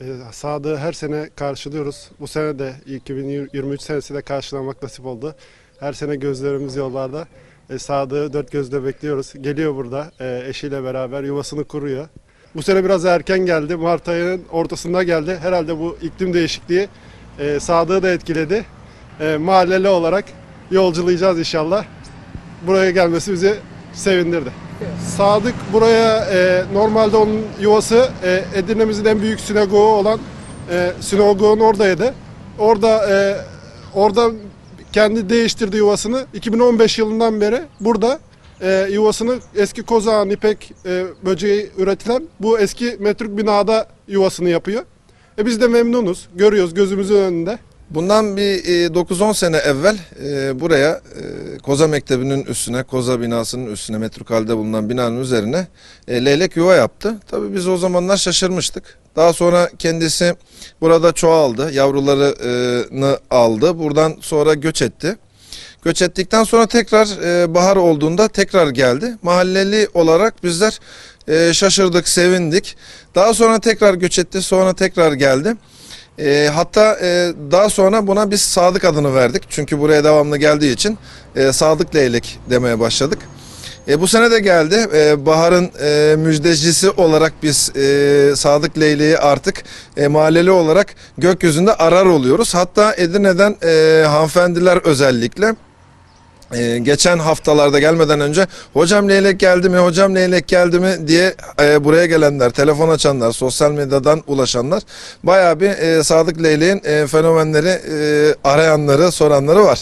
E, Sadık'ı her sene karşılıyoruz. Bu sene de 2023 senesi de karşılamak nasip oldu. Her sene gözlerimiz yollarda. E, Sadık'ı dört gözle bekliyoruz. Geliyor burada e, eşiyle beraber yuvasını kuruyor. Bu sene biraz erken geldi. Mart ayının ortasında geldi. Herhalde bu iklim değişikliği e, Sadık'ı da etkiledi. E, mahalleli olarak yolculayacağız inşallah. Buraya gelmesi bizi sevindirdi. Sadık buraya e, normalde onun yuvası e, Edirne'mizin en büyük sinagogu olan e, sinagogun oradaydı. Orada e, orada kendi değiştirdi yuvasını. 2015 yılından beri burada e, yuvasını eski kozağın ipek e, böceği üretilen bu eski metruk binada yuvasını yapıyor. E, biz de memnunuz. Görüyoruz gözümüzün önünde. Bundan bir e, 9-10 sene evvel e, buraya e, Koza Mektebi'nin üstüne, Koza binasının üstüne, metrukalde bulunan binanın üzerine e, leylek yuva yaptı. Tabii biz o zamanlar şaşırmıştık. Daha sonra kendisi burada çoğaldı, yavrularını aldı. Buradan sonra göç etti. Göç ettikten sonra tekrar e, bahar olduğunda tekrar geldi. Mahalleli olarak bizler e, şaşırdık, sevindik. Daha sonra tekrar göç etti, sonra tekrar geldi. E, hatta e, daha sonra buna biz Sadık adını verdik. Çünkü buraya devamlı geldiği için e, Sadık Leylek demeye başladık. E, bu sene de geldi. E, baharın e, müjdecisi olarak biz e, Sadık Leyleği artık e, mahalleli olarak gökyüzünde arar oluyoruz. Hatta Edirne'den e, hanımefendiler özellikle ee, geçen haftalarda gelmeden önce hocam leylek geldi mi hocam leylek geldi mi diye e, buraya gelenler telefon açanlar sosyal medyadan ulaşanlar bayağı bir e, Sadık Leyleğin e, fenomenleri e, arayanları soranları var.